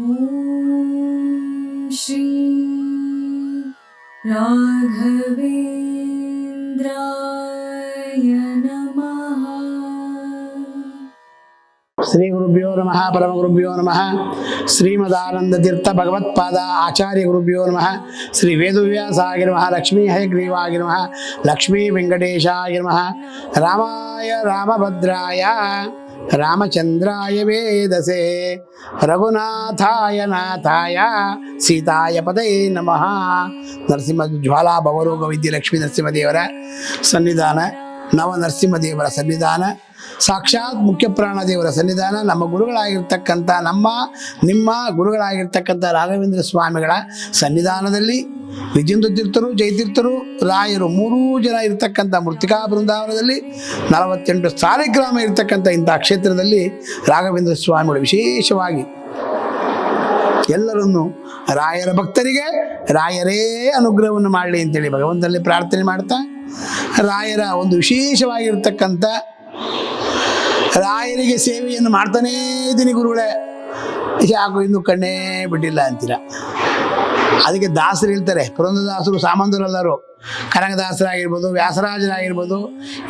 ॐ श्री राघवेन्द्राय नमः श्रीगुरुभ्यो नमः परमगुरुभ्यो नमः श्रीमदानन्दतीर्थ भगवत्पादा आचार्यगुरुभ्यो नमः श्रीवेदव्यासाय नमः लक्ष्मी हयग्रीवाय नमः लक्ष्मीवेङ्कटेशाय नमः रामाय रामभद्राय ರಾಮಚಂದ್ರಾಯ ವೇದಸೆ, ರಘುನಾಥಾಯ ನಾಥಾಯ, ಸೀತಾಯ ಪದೇ ನಮಃ. ನರಸಿಂಹ ಜ್ವಾಲಾ ಭವರೋಗ ವಿದ್ಯೆ ಲಕ್ಷ್ಮೀ ನರಸಿಂಹದೇವರ ಸನ್ನಿಧಾನ, ನವ ನರಸಿಂಹದೇವರ ಸನ್ನಿಧಾನ, ಸಾಕ್ಷಾತ್ ಮುಖ್ಯ ಪ್ರಾಣದೇವರ ಸನ್ನಿಧಾನ, ನಮ್ಮ ಗುರುಗಳಾಗಿರ್ತಕ್ಕಂಥ ನಮ್ಮ, ನಿಮ್ಮ ಗುರುಗಳಾಗಿರ್ತಕ್ಕಂಥ ರಾಘವೇಂದ್ರ ಸ್ವಾಮಿಗಳ ಸನ್ನಿಧಾನದಲ್ಲಿ ವಿಜೇಂದ್ರ ತೀರ್ಥರು ಜಯತೀರ್ಥರು ರಾಯರು, ಮೂರೂ ಜನ ಇರ್ತಕ್ಕಂಥ ಮೃತಿಕಾ ಬೃಂದಾವನದಲ್ಲಿ ನಲವತ್ತೆಂಟು ಸಾಲಿಗ್ರಾಮ ಇರತಕ್ಕಂಥ ಇಂಥ ಕ್ಷೇತ್ರದಲ್ಲಿ ರಾಘವೇಂದ್ರ ಸ್ವಾಮಿಗಳು ವಿಶೇಷವಾಗಿ ಎಲ್ಲರನ್ನು ರಾಯರ ಭಕ್ತರಿಗೆ ರಾಯರೇ ಅನುಗ್ರಹವನ್ನು ಮಾಡಲಿ ಅಂತೇಳಿ ಭಗವಂತನಲ್ಲಿ ಪ್ರಾರ್ಥನೆ ಮಾಡ್ತಾ, ರಾಯರ ಒಂದು ವಿಶೇಷವಾಗಿರ್ತಕ್ಕಂಥ ರಾಯರಿಗೆ ಸೇವೆಯನ್ನು ಮಾಡ್ತಾನೇ ಇದ್ದೀನಿ ಗುರುಗಳೇ. ಯಾಕೋ ಇನ್ನೂ ಕಣ್ಣೇ ಬಿಟ್ಟಿಲ್ಲ ಅಂತೀರ? ಅದಕ್ಕೆ ದಾಸರು ಹೇಳ್ತಾರೆ, ಪುರಂದರದಾಸರು ಸಾಮಂತರೆಲ್ಲರೂ. ಕನಕದಾಸರಾಗಿರ್ಬೋದು, ವ್ಯಾಸರಾಜರಾಗಿರ್ಬೋದು,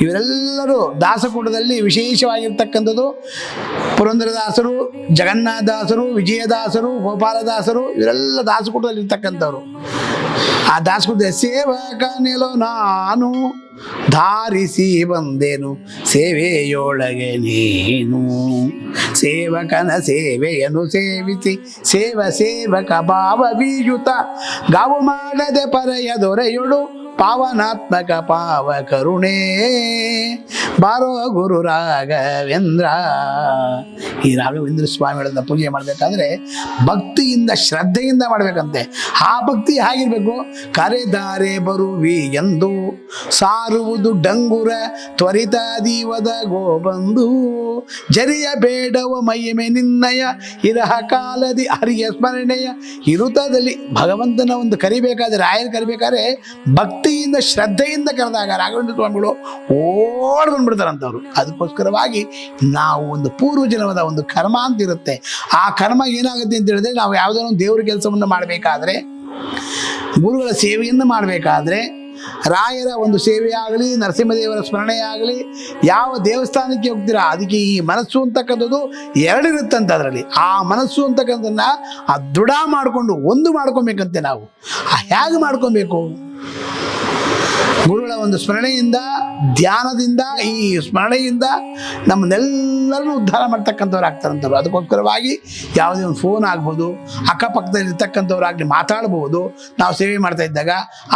ಇವರೆಲ್ಲರೂ ದಾಸಕೂಟದಲ್ಲಿ ವಿಶೇಷವಾಗಿರ್ತಕ್ಕಂಥದ್ದು. ಪುರಂದರದಾಸರು, ಜಗನ್ನಾಥದಾಸರು, ವಿಜಯದಾಸರು, ಗೋಪಾಲದಾಸರು, ಇವರೆಲ್ಲ ದಾಸಕೂಟದಲ್ಲಿ ಇರ್ತಕ್ಕಂಥವ್ರು ಆ ದಾಸಕೂಟದ ಸೇವಕ ನಿಲೋ ನಾನು. ಧಾರಿಸಿ ಬಂದೆನು ಸೇವೆಯೊಳಗೆ ನೀನು. ಸೇವಕನ ಸೇವೆಯನ್ನು ಸೇವಿಸಿ ಸೇವ ಸೇವಕ ಭಾವ ಬೀಜುತ ಗಾವು ಮಾಡದೆ ಪರೆಯ ದೊರೆಯುಡು ಪಾವನಾತ್ಮಕ ಪಾವ ಕರುಣೆ. ಬಾರೋ ಗುರು ರಾಘವೇಂದ್ರ. ಈ ರಾಘವೇಂದ್ರ ಸ್ವಾಮಿಗಳನ್ನ ಪೂಜೆ ಮಾಡಬೇಕಾದ್ರೆ ಭಕ್ತಿಯಿಂದ, ಶ್ರದ್ಧೆಯಿಂದ ಮಾಡಬೇಕಂತೆ. ಆ ಭಕ್ತಿ ಹೇಗಿರಬೇಕು? ಕರೆದಾರೆ ಬರುವಿ ಎಂದು. ಸಾರುವುದು ಡಂಗುರ, ತ್ವರಿತ ದೀವದ ಗೋಬಂದು ಜರಿಯ ಬೇಡವ ಮೈಮೆ ನಿನ್ನಯ, ಇರಹ ಕಾಲದಿ ಹರಿಯ ಸ್ಮರಣೆಯ. ಇರುತದಲ್ಲಿ ಭಗವಂತನ ಒಂದು ಕರಿಬೇಕಾದ್ರೆ, ರಾಯರು ಕರಿಬೇಕಾದ್ರೆ ಭಕ್ತಿಯಿಂದ, ಶ್ರದ್ಧೆಯಿಂದ ಕರೆದಾಗ ರಾಘವೇಂದ್ರ ಸ್ವಾಮಿಗಳು ಓಡ್ ಬಂದ್ಬಿಡ್ತಾರಂತವ್ರು ಅದಕ್ಕೋಸ್ಕರವಾಗಿ ನಾವು ಒಂದು ಪೂರ್ವ ಜನ್ಮದ ಒಂದು ಕರ್ಮ ಅಂತ ಇರುತ್ತೆ. ಆ ಕರ್ಮ ಏನಾಗುತ್ತೆ ಅಂತ ಹೇಳಿದ್ರೆ ನಾವು ಯಾವುದೋ ಒಂದು ದೇವ್ರ ಕೆಲಸವನ್ನು ಮಾಡಬೇಕಾದ್ರೆ ಗುರುಗಳ ಸೇವೆಯನ್ನು ಮಾಡಬೇಕಾದ್ರೆ ರಾಯರ ಒಂದು ಸೇವೆಯಾಗಲಿ ನರಸಿಂಹದೇವರ ಸ್ಮರಣೆಯಾಗಲಿ ಯಾವ ದೇವಸ್ಥಾನಕ್ಕೆ ಹೋಗ್ತೀರಾ ಅದಕ್ಕೆ ಈ ಮನಸ್ಸು ಅಂತಕ್ಕಂಥದ್ದು ಎರಡಿರುತ್ತಂತ ಅದರಲ್ಲಿ. ಆ ಮನಸ್ಸು ಅಂತಕ್ಕಂಥದ್ದನ್ನ ಆ ದೃಢ ಮಾಡಿಕೊಂಡು ಒಂದು ಮಾಡ್ಕೊಬೇಕಂತೆ ನಾವು. ಆ ಹೇಗೆ ಮಾಡ್ಕೊಬೇಕು? ಗುರುಗಳ ಒಂದು ಸ್ಮರಣೆಯಿಂದ, ಧ್ಯಾನದಿಂದ, ಈ ಸ್ಮರಣೆಯಿಂದ ನಮ್ಮನ್ನೆಲ್ಲರನ್ನೂ ಉದ್ಧಾರ ಮಾಡ್ತಕ್ಕಂಥವ್ರು ಆಗ್ತಾರಂಥವ್ರು ಅದಕ್ಕೋಸ್ಕರವಾಗಿ ಯಾವುದೇ ಒಂದು ಫೋನ್ ಆಗ್ಬೋದು ಅಕ್ಕಪಕ್ಕದಲ್ಲಿ ಇರ್ತಕ್ಕಂಥವ್ರಾಗಲಿ ಮಾತಾಡ್ಬೋದು, ನಾವು ಸೇವೆ ಮಾಡ್ತಾ ಇದ್ದಾಗ,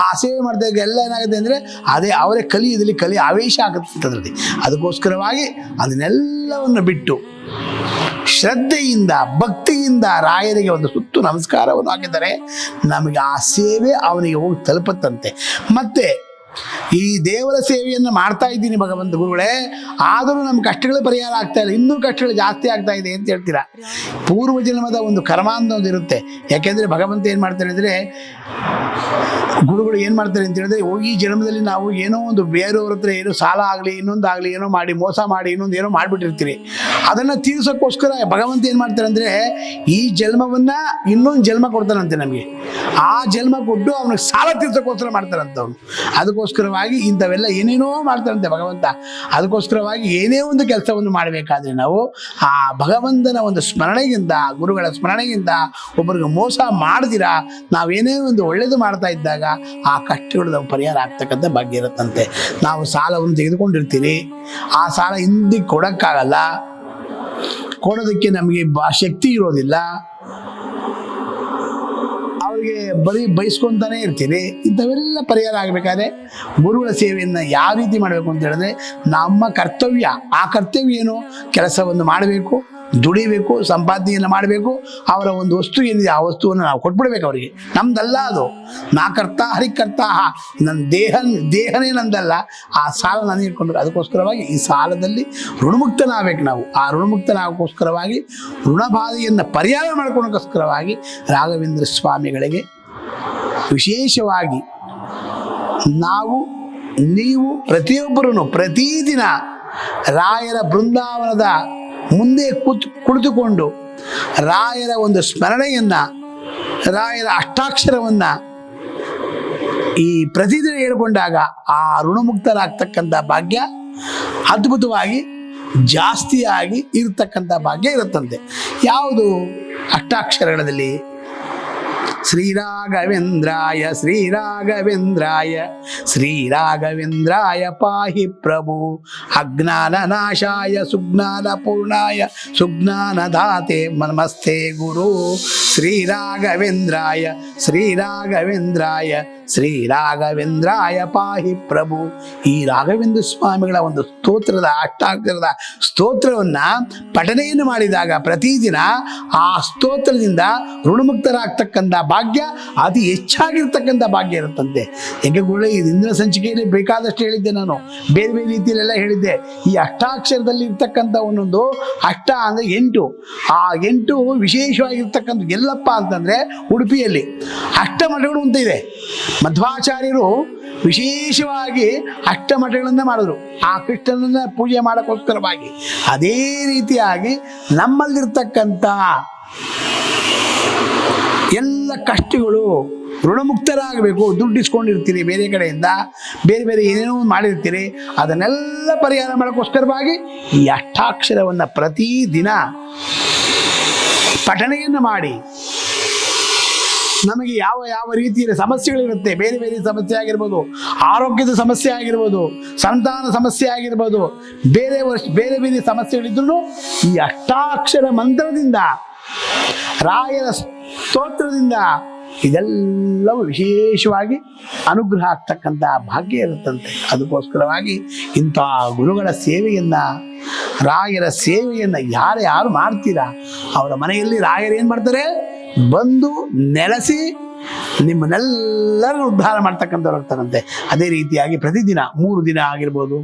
ಆ ಸೇವೆ ಮಾಡ್ತಾ ಇದ್ದಾಗ ಎಲ್ಲ ಏನಾಗುತ್ತೆ ಅಂದರೆ, ಅದೇ ಅವರೇ ಕಲಿಯೋದ್ರಲ್ಲಿ ಕಲಿ ಆವೇಶ ಆಗುತ್ತೆ ಅದಕ್ಕೋಸ್ಕರವಾಗಿ ಅದನ್ನೆಲ್ಲವನ್ನು ಬಿಟ್ಟು ಶ್ರದ್ಧೆಯಿಂದ, ಭಕ್ತಿಯಿಂದ ರಾಯರಿಗೆ ಒಂದು ಸುತ್ತು ನಮಸ್ಕಾರವನ್ನು ಹಾಕಿದರೆ ನಮಗೆ ಆ ಸೇವೆ ಅವನಿಗೆ ಹೋಗಿ ತಲುಪುತ್ತಂತೆ. ಮತ್ತೆ ಈ ದೇವರ ಸೇವೆಯನ್ನು ಮಾಡ್ತಾ ಇದ್ದೀನಿ ಭಗವಂತ ಗುರುಗಳೇ. ಆದರೂ ನಮ್ಮ ಕಷ್ಟಗಳು ಪರಿಹಾರ ಆಗ್ತಾ ಇಲ್ಲ. ಇನ್ನೂ ಕಷ್ಟಗಳು ಜಾಸ್ತಿ ಆಗ್ತಾ ಇದೆ ಅಂತ ಹೇಳ್ತೀರಾ? ಪೂರ್ವ ಜನ್ಮದ ಒಂದು ಕರ್ಮ ಅನ್ನೋದು ಇರುತ್ತೆ ಯಾಕೆಂದ್ರೆ ಭಗವಂತ ಏನು ಮಾಡ್ತಾರೆ ಅಂದರೆ ಗುರುಗಳು ಏನು ಮಾಡ್ತಾರೆ ಅಂತ ಹೇಳಿದ್ರೆ ಈ ಜನ್ಮದಲ್ಲಿ ನಾವು ಏನೋ ಒಂದು ಬೇರೆಯವ್ರ ಹತ್ರ ಏನೋ ಸಾಲ ಆಗಲಿ ಇನ್ನೊಂದು ಆಗಲಿ ಏನೋ ಮಾಡಿ, ಮೋಸ ಮಾಡಿ, ಇನ್ನೊಂದು ಏನೋ ಮಾಡಿಬಿಟ್ಟಿರ್ತೀರಿ. ಅದನ್ನು ತೀರ್ಸೋಕ್ಕೋಸ್ಕರ ಭಗವಂತ ಏನು ಮಾಡ್ತಾರೆ ಅಂದರೆ, ಈ ಜನ್ಮವನ್ನ ಇನ್ನೊಂದು ಜನ್ಮ ಕೊಡ್ತಾನಂತೆ ನಮಗೆ. ಆ ಜನ್ಮ ಕೊಟ್ಟು ಅವನಿಗೆ ಸಾಲ ತೀರ್ಸೋಕ್ಕೋಸ್ಕರ ಮಾಡ್ತಾರಂತ ಅವನು. ಅದಕ್ಕೋಸ್ಕರವಾಗಿ ಇಂಥವೆಲ್ಲ ಏನೇನೋ ಮಾಡ್ತಾರಂತೆ ಭಗವಂತ. ಅದಕ್ಕೋಸ್ಕರವಾಗಿ ಏನೇ ಒಂದು ಕೆಲಸವನ್ನು ಮಾಡಬೇಕಾದ್ರೆ ನಾವು ಆ ಭಗವಂತನ ಒಂದು ಸ್ಮರಣೆಗಿಂತ ಗುರುಗಳ ಸ್ಮರಣೆಗಿಂತ ಒಬ್ಬರಿಗೆ ಮೋಸ ನಾವು ನಾವೇನೇ ಒಂದು ಒಳ್ಳೇದು ಮಾಡ್ತಾ ಇದ್ದಾಗ ಆ ಕಷ್ಟಗಳು ನಾವು ಪರಿಹಾರ ಆಗ್ತಕ್ಕಂಥ ಭಾಗ್ಯ ಇರುತ್ತಂತೆ. ನಾವು ಸಾಲವನ್ನು ತೆಗೆದುಕೊಂಡಿರ್ತೀರಿ ಆ ಸಾಲ ಹಿಂದಿಗೆ ಕೊಡೋಕ್ಕಾಗಲ್ಲ. ಕೊಡೋದಕ್ಕೆ ನಮಗೆ ಶಕ್ತಿ ಇರೋದಿಲ್ಲ. ಅವರಿಗೆ ಬರೀ ಬಯಸ್ಕೊಂತಾನೆ ಇರ್ತೀರಿ ಇಂಥವೆಲ್ಲ ಪರಿಹಾರ ಆಗಬೇಕಾದ್ರೆ ಗುರುಗಳ ಸೇವೆಯನ್ನು ಯಾವ ರೀತಿ ಮಾಡಬೇಕು ಅಂತ ಹೇಳಿದ್ರೆ ನಮ್ಮ ಕರ್ತವ್ಯ, ಆ ಕರ್ತವ್ಯ ಏನು? ಕೆಲಸವನ್ನು ಮಾಡಬೇಕು. ದುಡಿಬೇಕು, ಸಂಪಾದನೆಯನ್ನು ಮಾಡಬೇಕು, ಅವರ ಒಂದು ವಸ್ತು ಏನಿದೆ ಆ ವಸ್ತುವನ್ನು ನಾವು ಕೊಟ್ಬಿಡ್ಬೇಕು ಅವರಿಗೆ. ನಮ್ದಲ್ಲ ಅದು. ನಾ ಕರ್ತ ಹರಿಕರ್ತ ನನ್ನ ದೇಹ, ದೇಹನೇ ನಂದಲ್ಲ. ಆ ಸಾಲ ನಾನು ಇಟ್ಕೊಂಡ್ರೆ ಅದಕ್ಕೋಸ್ಕರವಾಗಿ ಈ ಸಾಲದಲ್ಲಿ ಋಣಮುಕ್ತನಾಗಬೇಕು ನಾವು. ಆ ಋಣಮುಕ್ತನಾಗೋಸ್ಕರವಾಗಿ ಋಣಬಾಧೆಯನ್ನು ಪರ್ಯಾಯ ಮಾಡ್ಕೊಳ್ಳೋಕ್ಕೋಸ್ಕರವಾಗಿ ರಾಘವೇಂದ್ರ ಸ್ವಾಮಿಗಳಿಗೆ ವಿಶೇಷವಾಗಿ ನಾವು, ನೀವು ಪ್ರತಿಯೊಬ್ಬರೂ ಪ್ರತಿದಿನ ರಾಯರ ಬೃಂದಾವನದ ಮುಂದೆ ಕುತ್, ಕುಳಿತುಕೊಂಡು ರಾಯರ ಒಂದು ಸ್ಮರಣೆಯನ್ನ, ರಾಯರ ಅಷ್ಟಾಕ್ಷರವನ್ನ ಈ ಪ್ರತಿದಿನ ಹೇಳ್ಕೊಂಡಾಗ ಆ ಋಣಮುಕ್ತರಾಗ್ತಕ್ಕಂಥ ಭಾಗ್ಯ ಅದ್ಭುತವಾಗಿ, ಜಾಸ್ತಿಯಾಗಿ ಇರತಕ್ಕಂಥ ಭಾಗ್ಯ ಇರುತ್ತಂತೆ. ಯಾವುದು ಅಷ್ಟಾಕ್ಷರಗಳಲ್ಲಿ శ్రీరాఘవేంద్రాయ శ్రీరాఘవేంద్రాయ శ్రీరాఘవేంద్రాయ పాహి ప్రభు అజ్ఞాననాశాయ సుజ్ఞానపూర్ణాయ సుజ్ఞానదాతే నమస్తే గురు శ్రీరాఘవేంద్రాయ శ్రీరాఘవేంద్రాయ ಶ್ರೀರಾಘವೇಂದ್ರಾಯ ಅಯಪಾಹಿ ಪಾಹಿ ಪ್ರಭು. ಈ ರಾಘವೇಂದ್ರ ಸ್ವಾಮಿಗಳ ಒಂದು ಸ್ತೋತ್ರದ ಅಷ್ಟಾಕ್ಷರದ ಸ್ತೋತ್ರವನ್ನ ಪಠನೆಯನ್ನು ಮಾಡಿದಾಗ ಪ್ರತಿದಿನ ಆ ಸ್ತೋತ್ರದಿಂದ ಋಣಮುಕ್ತರಾಗ್ತಕ್ಕಂಥ ಭಾಗ್ಯ ಅತಿ ಹೆಚ್ಚಾಗಿರ್ತಕ್ಕಂಥ ಭಾಗ್ಯ ಇರುತ್ತಂತೆ. ಹೆಂಗೆ ಕೂಡ ಈ ಇಂದಿನ ಸಂಚಿಕೆಯಲ್ಲಿ ಬೇಕಾದಷ್ಟು ಹೇಳಿದ್ದೆ ನಾನು. ಬೇರೆ ಬೇರೆ ರೀತಿಯಲ್ಲೆಲ್ಲ ಹೇಳಿದ್ದೆ. ಈ ಅಷ್ಟಾಕ್ಷರದಲ್ಲಿ ಇರ್ತಕ್ಕಂಥ ಒಂದೊಂದು ಅಷ್ಟ ಅಂದರೆ ಎಂಟು. ಆ ಎಂಟು ವಿಶೇಷವಾಗಿರ್ತಕ್ಕಂಥ ಎಲ್ಲಪ್ಪ ಅಂತಂದರೆ ಉಡುಪಿಯಲ್ಲಿ. ಅಷ್ಟಮಠಗಳು ಅಂತ ಇದೆ. ಮಧ್ವಾಚಾರ್ಯರು ವಿಶೇಷವಾಗಿ ಅಷ್ಟಮಠಗಳನ್ನ ಮಾಡಿದ್ರು. ಆ ಕೃಷ್ಣನನ್ನ ಪೂಜೆ ಮಾಡೋಕ್ಕೋಸ್ಕರವಾಗಿ. ಅದೇ ರೀತಿಯಾಗಿ ನಮ್ಮಲ್ಲಿರ್ತಕ್ಕಂಥ ಎಲ್ಲ ಕಷ್ಟಗಳು ಋಣಮುಕ್ತರಾಗಬೇಕು, ದುಡ್ಡಿಸ್ಕೊಂಡಿರ್ತೀರಿ ಬೇರೆ ಕಡೆಯಿಂದ, ಬೇರೆ ಬೇರೆ ಏನೇನೋ ಮಾಡಿರ್ತೀರಿ, ಅದನ್ನೆಲ್ಲ ಪರಿಹಾರ ಮಾಡೋಕ್ಕೋಸ್ಕರವಾಗಿ ಈ ಅಷ್ಟಾಕ್ಷರವನ್ನು ಪ್ರತಿದಿನ ಪಠಣೆಯನ್ನು ಮಾಡಿ ನಮಗೆ ಯಾವ ಯಾವ ರೀತಿಯ ಸಮಸ್ಯೆಗಳಿರುತ್ತೆ? ಬೇರೆ ಬೇರೆ ಸಮಸ್ಯೆ ಆಗಿರ್ಬೋದು, ಆರೋಗ್ಯದ ಸಮಸ್ಯೆ ಆಗಿರ್ಬೋದು, ಸಂತಾನ ಸಮಸ್ಯೆ ಆಗಿರ್ಬೋದು, ಬೇರೆ ವರ್ಷ, ಬೇರೆ ಬೇರೆ ಸಮಸ್ಯೆಗಳಿದ್ರು ಈ ಅಷ್ಟಾಕ್ಷರ ಮಂತ್ರದಿಂದ, ರಾಯರ ಸ್ತೋತ್ರದಿಂದ ಇದೆಲ್ಲವೂ ವಿಶೇಷವಾಗಿ ಅನುಗ್ರಹ ಆಗ್ತಕ್ಕಂಥ ಭಾಗ್ಯ ಇರುತ್ತಂತೆ. ಅದಕ್ಕೋಸ್ಕರವಾಗಿ ಇಂಥ ಗುರುಗಳ ಸೇವೆಯನ್ನ, ರಾಯರ ಸೇವೆಯನ್ನ ಯಾರು ಯಾರು ಮಾಡ್ತೀರಾ? ಅವರ ಮನೆಯಲ್ಲಿ ರಾಯರು ಏನು ಮಾಡ್ತಾರೆ? ಬಂದು ನೆಲೆಸಿ ನಿಮ್ಮನ್ನೆಲ್ಲರನ್ನು ಉದ್ಧಾರ ಮಾಡ್ತಕ್ಕಂಥವ್ರು ಆಗ್ತಾರಂತೆ. ಅದೇ ರೀತಿಯಾಗಿ ಪ್ರತಿದಿನ ಮೂರು ದಿನ ಆಗಿರ್ಬೋದು,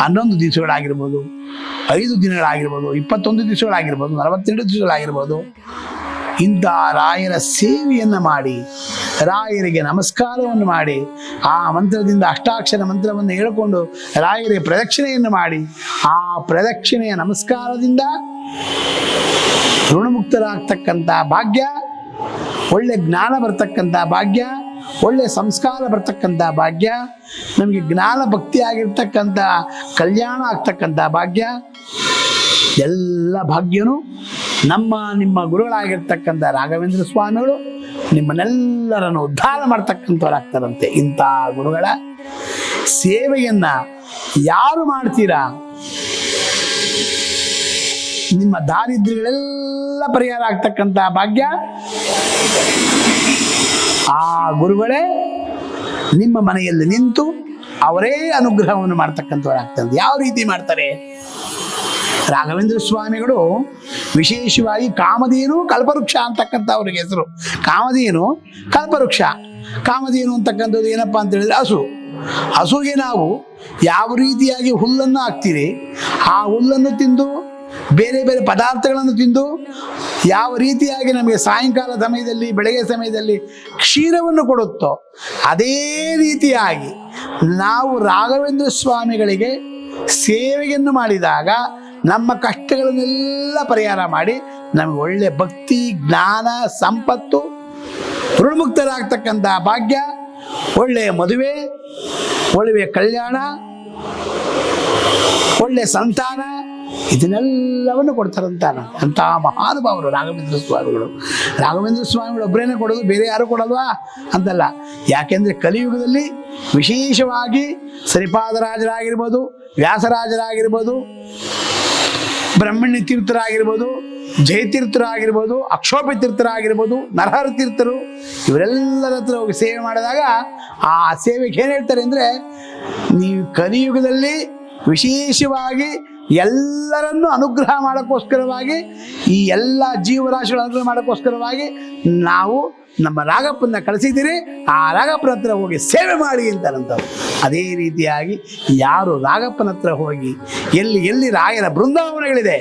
ಹನ್ನೊಂದು ದಿವಸಗಳಾಗಿರ್ಬೋದು, ಐದು ದಿನಗಳಾಗಿರ್ಬೋದು, ಇಪ್ಪತ್ತೊಂದು ದಿವಸಗಳಾಗಿರ್ಬೋದು, ನಲವತ್ತೆರಡು ದಿವಸಗಳಾಗಿರ್ಬೋದು, ಇಂಥ ರಾಯರ ಸೇವೆಯನ್ನು ಮಾಡಿ, ರಾಯರಿಗೆ ನಮಸ್ಕಾರವನ್ನು ಮಾಡಿ, ಆ ಮಂತ್ರದಿಂದ ಅಷ್ಟಾಕ್ಷರ ಮಂತ್ರವನ್ನು ಹೇಳಿಕೊಂಡು ರಾಯರಿಗೆ ಪ್ರದಕ್ಷಿಣೆಯನ್ನು ಮಾಡಿ, ಆ ಪ್ರದಕ್ಷಿಣೆಯ ನಮಸ್ಕಾರದಿಂದ ಋಣಮುಕ್ತರಾಗ್ತಕ್ಕಂಥ ಭಾಗ್ಯ ಒಳ್ಳೆ ಜ್ಞಾನ ಬರ್ತಕ್ಕಂಥ ಭಾಗ್ಯ, ಒಳ್ಳೆ ಸಂಸ್ಕಾರ ಬರ್ತಕ್ಕಂಥ ಭಾಗ್ಯ, ನಮಗೆ ಜ್ಞಾನ ಭಕ್ತಿ ಆಗಿರ್ತಕ್ಕಂಥ, ಕಲ್ಯಾಣ ಆಗ್ತಕ್ಕಂಥ ಭಾಗ್ಯ, ಎಲ್ಲ ಭಾಗ್ಯನೂ ನಮ್ಮ, ನಿಮ್ಮ ಗುರುಗಳಾಗಿರ್ತಕ್ಕಂಥ ರಾಘವೇಂದ್ರ ಸ್ವಾಮಿಗಳು ನಿಮ್ಮನ್ನೆಲ್ಲರನ್ನು ಉದ್ಧಾರ ಮಾಡ್ತಕ್ಕಂಥವ್ರಾಗ್ತಾರಂತೆ. ಇಂಥ ಗುರುಗಳ ಸೇವೆಯನ್ನ ಯಾರು ಮಾಡ್ತೀರಾ? ನಿಮ್ಮ ದಾರಿದ್ರ್ಯಗಳೆಲ್ಲ ಪರಿಹಾರ ಆಗ್ತಕ್ಕಂಥ ಭಾಗ್ಯ ಆ ಗುರುಗಳೇ, ನಿಮ್ಮ ಮನೆಯಲ್ಲಿ ನಿಂತು ಅವರೇ ಅನುಗ್ರಹವನ್ನು ಮಾಡ್ತಕ್ಕಂಥವ್ರಾಗ್ತಾರೆ ಯಾವ ರೀತಿ ಮಾಡ್ತಾರೆ? ರಾಘವೇಂದ್ರ ಸ್ವಾಮಿಗಳು ವಿಶೇಷವಾಗಿ ಕಾಮಧೇನು ಕಲ್ಪವೃಕ್ಷ ಅಂತಕ್ಕಂಥ ಅವ್ರಿಗೆ ಹೆಸರು. ಕಾಮಧೇನು ಕಲ್ಪವೃಕ್ಷ. ಕಾಮಧೇನು ಅಂತಕ್ಕಂಥದ್ದು ಏನಪ್ಪಾ ಅಂತ ಹೇಳಿದ್ರೆ ಹಸು. ಹಸುಗೆ ನಾವು ಯಾವ ರೀತಿಯಾಗಿ ಹುಲ್ಲನ್ನು ಹಾಕ್ತೀರಿ? ಆ ಹುಲ್ಲನ್ನು ತಿಂದು ಬೇರೆ ಬೇರೆ ಪದಾರ್ಥಗಳನ್ನು ತಿಂದು ಯಾವ ರೀತಿಯಾಗಿ ನಮಗೆ ಸಾಯಂಕಾಲ ಸಮಯದಲ್ಲಿ, ಬೆಳಗ್ಗೆ ಸಮಯದಲ್ಲಿ ಕ್ಷೀರವನ್ನು ಕೊಡುತ್ತೋ, ಅದೇ ರೀತಿಯಾಗಿ ನಾವು ರಾಘವೇಂದ್ರ ಸ್ವಾಮಿಗಳಿಗೆ ಸೇವೆಯನ್ನು ಮಾಡಿದಾಗ ನಮ್ಮ ಕಷ್ಟಗಳನ್ನೆಲ್ಲ ಪರಿಹಾರ ಮಾಡಿ ನಮಗೆ ಒಳ್ಳೆ ಭಕ್ತಿ, ಜ್ಞಾನ, ಸಂಪತ್ತು ಋಣಮುಕ್ತರಾಗ್ತಕ್ಕಂಥ ಭಾಗ್ಯ ಒಳ್ಳೆಯ ಮದುವೆ ಒಳ್ಳೆಯ ಕಲ್ಯಾಣ, ಒಳ್ಳೆ ಸಂತಾನ ಇದನ್ನೆಲ್ಲವನ್ನು ಕೊಡ್ತಾರಂತ ಅಂತ ಮಹಾನುಭಾವರು, ರಾಘವೇಂದ್ರ ಸ್ವಾಮಿಗಳು. ರಾಘವೇಂದ್ರ ಸ್ವಾಮಿಗಳು ಒಬ್ಬರೇನೆ ಕೊಡೋದು, ಬೇರೆ ಯಾರು ಕೊಡಲ್ವಾ? ಅಂತಲ್ಲ. ಯಾಕೆಂದ್ರೆ ಕಲಿಯುಗದಲ್ಲಿ ವಿಶೇಷವಾಗಿ ಶ್ರೀಪಾದರಾಜರಾಗಿರ್ಬೋದು ವ್ಯಾಸರಾಜರಾಗಿರ್ಬೋದು, ಬ್ರಹ್ಮಣ್ಯ ತೀರ್ಥರಾಗಿರ್ಬೋದು, ಜಯತೀರ್ಥರಾಗಿರ್ಬೋದು ಅಕ್ಷೋಭ ತೀರ್ಥರಾಗಿರ್ಬೋದು, ನರಹರ ತೀರ್ಥರು, ಇವರೆಲ್ಲರ ಹತ್ರ ಹೋಗಿ ಸೇವೆ ಮಾಡಿದಾಗ ಆ ಸೇವೆಗೆ ಏನು ಹೇಳ್ತಾರೆ ಅಂದರೆ, ನೀವು ಕಲಿಯುಗದಲ್ಲಿ ವಿಶೇಷವಾಗಿ ಎಲ್ಲರನ್ನೂ ಅನುಗ್ರಹ ಮಾಡೋಕ್ಕೋಸ್ಕರವಾಗಿ, ಈ ಎಲ್ಲ ಜೀವರಾಶಿಗಳ ಅನುಗ್ರಹ ಮಾಡೋಕ್ಕೋಸ್ಕರವಾಗಿ ನಾವು ನಮ್ಮ ರಾಗಪ್ಪನ್ನ ಕಳಿಸಿದ್ದೀರಿ. ಆ ರಾಗಪ್ಪನ ಹತ್ರ ಹೋಗಿ ಸೇವೆ ಮಾಡಿ ಅಂತಾರಂತವ್ರು ಅದೇ ರೀತಿಯಾಗಿ ಯಾರು ರಾಗಪ್ಪನ ಹತ್ರ ಹೋಗಿ, ಎಲ್ಲಿ ಎಲ್ಲಿ ರಾಯರ ಬೃಂದಾವನಗಳಿದೆ,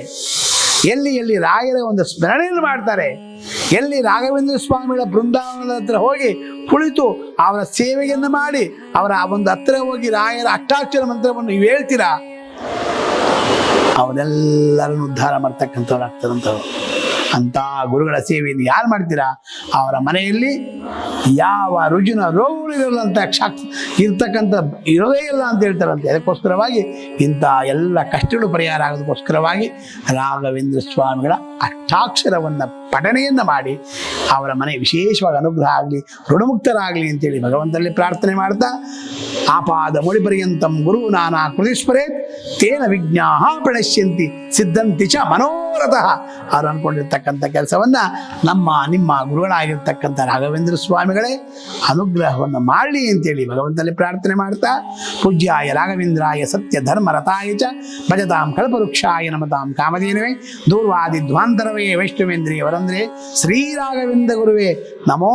ಎಲ್ಲಿ ಎಲ್ಲಿ ರಾಯರ ಒಂದು ಸ್ಮರಣೆಯನ್ನು ಮಾಡ್ತಾರೆ, ಎಲ್ಲಿ ರಾಘವೇಂದ್ರ ಸ್ವಾಮಿಗಳ ಬೃಂದಾವನದ ಹತ್ರ ಹೋಗಿ ಕುಳಿತು ಅವರ ಸೇವೆಯನ್ನು ಮಾಡಿ ಅವರ ಒಂದು ಹತ್ರ ಹೋಗಿ ರಾಯರ ಅಷ್ಟಾಕ್ಷರ ಮಂತ್ರವನ್ನು ನೀವು ಹೇಳ್ತೀರಾ? ಅವರೆಲ್ಲರನ್ನು ಉದ್ಧಾರ ಮಾಡ್ತಕ್ಕಂಥವ್ರು ಆಗ್ತಾರಂಥವ್ರು ಅಂತ ಗುರುಗಳ ಸೇವೆಯನ್ನು ಯಾರು ಮಾಡ್ತೀರಾ? ಅವರ ಮನೆಯಲ್ಲಿ ಯಾವ ರುಜಿನ ರೋಗಗಳಿರಲ್ಲ ಅಂತ ಕ್ಷಾಕ್ ಇರ್ತಕ್ಕಂಥ ಇರೋದೇ ಇಲ್ಲ ಅಂತ ಹೇಳ್ತಾರಂತೆ. ಅದಕ್ಕೋಸ್ಕರವಾಗಿ ಇಂಥ ಎಲ್ಲ ಕಷ್ಟಗಳು ಪರಿಹಾರ ಆಗೋದಕ್ಕೋಸ್ಕರವಾಗಿ ರಾಘವೇಂದ್ರ ಸ್ವಾಮಿಗಳ ಅಷ್ಟಾಕ್ಷರವನ್ನು ಪಠನೆಯನ್ನು ಮಾಡಿ ಅವರ ಮನೆ ವಿಶೇಷವಾಗಿ ಅನುಗ್ರಹ ಆಗಲಿ, ಋಣಮುಕ್ತರಾಗಲಿ ಅಂತೇಳಿ ಭಗವಂತನಲ್ಲಿ ಪ್ರಾರ್ಥನೆ ಮಾಡ್ತಾ, ಆಪಾದ ಮುಳಿ ಪರ್ಯಂತಂ ಗುರು ನಾನಾ ಕೃತಿಸ್ಪರೇತ್ ತೇನ ವಿಜ್ಞಾ ಪ್ರಣಶ್ಯಂತಿ ಸಿದ್ಧಂತಿ ಚ ಮನೋರಥಃ. ಅವ್ರು ಅನ್ಕೊಂಡಿರ್ತಕ್ಕಂಥ ಕೆಲಸವನ್ನ ನಮ್ಮ, ನಿಮ್ಮ ಗುರುಗಳಾಗಿರ್ತಕ್ಕಂಥ ರಾಘವೇಂದ್ರ ಸ್ವಾಮಿಗಳೇ ಅನುಗ್ರಹವನ್ನು ಮಾಡಲಿ ಅಂತೇಳಿ ಭಗವಂತನಲ್ಲಿ ಪ್ರಾರ್ಥನೆ ಮಾಡ್ತಾ, ಪೂಜ್ಯಾಯ ರಾಘವೇಂದ್ರಾಯ ಸತ್ಯ ಧರ್ಮ ರಥಾಯ ಚ ಭಜತಾಂ ಕಲ್ಪವೃಕ್ಷಾಯ ನಮತಾಂ ಕಾಮಧೇನುವೆ, ದೂರ್ವಾದಿ ಧ್ವಾಂತರವೇ ವೈಷ್ಣವೇಂದ್ರಿಯ ವರಂದ್ರೆ ಶ್ರೀ ರಾಘವೇಂದ್ರ ಗುರುವೇ ನಮೋ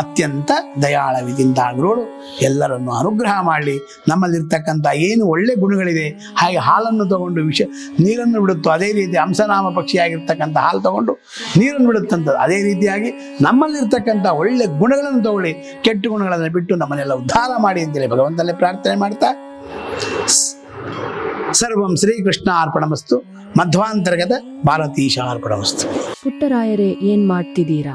ಅತ್ಯಂತ ದಯಾಳವಿದಿಂತ ಗುರುಗಳು ಎಲ್ಲರನ್ನು ಅನುಗ್ರಹ ಮಾಡಲಿ. ನಮ್ಮಲ್ಲಿರ್ತಕ್ಕಂಥ ಏನು ಒಳ್ಳೆ ಗುಣಗಳಿದೆ, ಹಾಗೆ ಹಾಲನ್ನು ತಗೊಂಡು ವಿಷ ನೀರನ್ನು ಬಿಡುತ್ತೋ ಅದೇ ರೀತಿ ಹಂಸನಾಮ ಪಕ್ಷಿಯಾಗಿರ್ತಕ್ಕಂಥ ಹಾಲು ತಗೊಂಡು ನೀರನ್ನು ಬಿಡುತ್ತಂಥದ್ದು ಅದೇ ರೀತಿಯಾಗಿ ನಮ್ಮಲ್ಲಿರ್ತಕ್ಕಂಥ ಒಳ್ಳೆ ಗುಣಗಳನ್ನು ತಗೊಳ್ಳಿ. ಕೆಟ್ಟ ಗುಣಗಳನ್ನು ಬಿಟ್ಟು ನಮ್ಮನ್ನೆಲ್ಲ ಉದ್ಧಾರ ಮಾಡಿ ಅಂತೇಳಿ ಭಗವಂತನಲ್ಲಿ ಪ್ರಾರ್ಥನೆ ಮಾಡ್ತಾ. ಸರ್ವಂ ಶ್ರೀಕೃಷ್ಣ ಅರ್ಪಣಮಸ್ತು ಮಧ್ವಾಂತರ್ಗತ ಭಾರತೀಶ ಅರ್ಪಣಮಸ್ತು ಪುಟ್ಟರಾಯರೇ, ಏನ್ ಮಾಡ್ತಿದ್ದೀರಾ?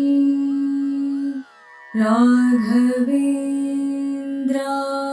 राघवेन्द्रा।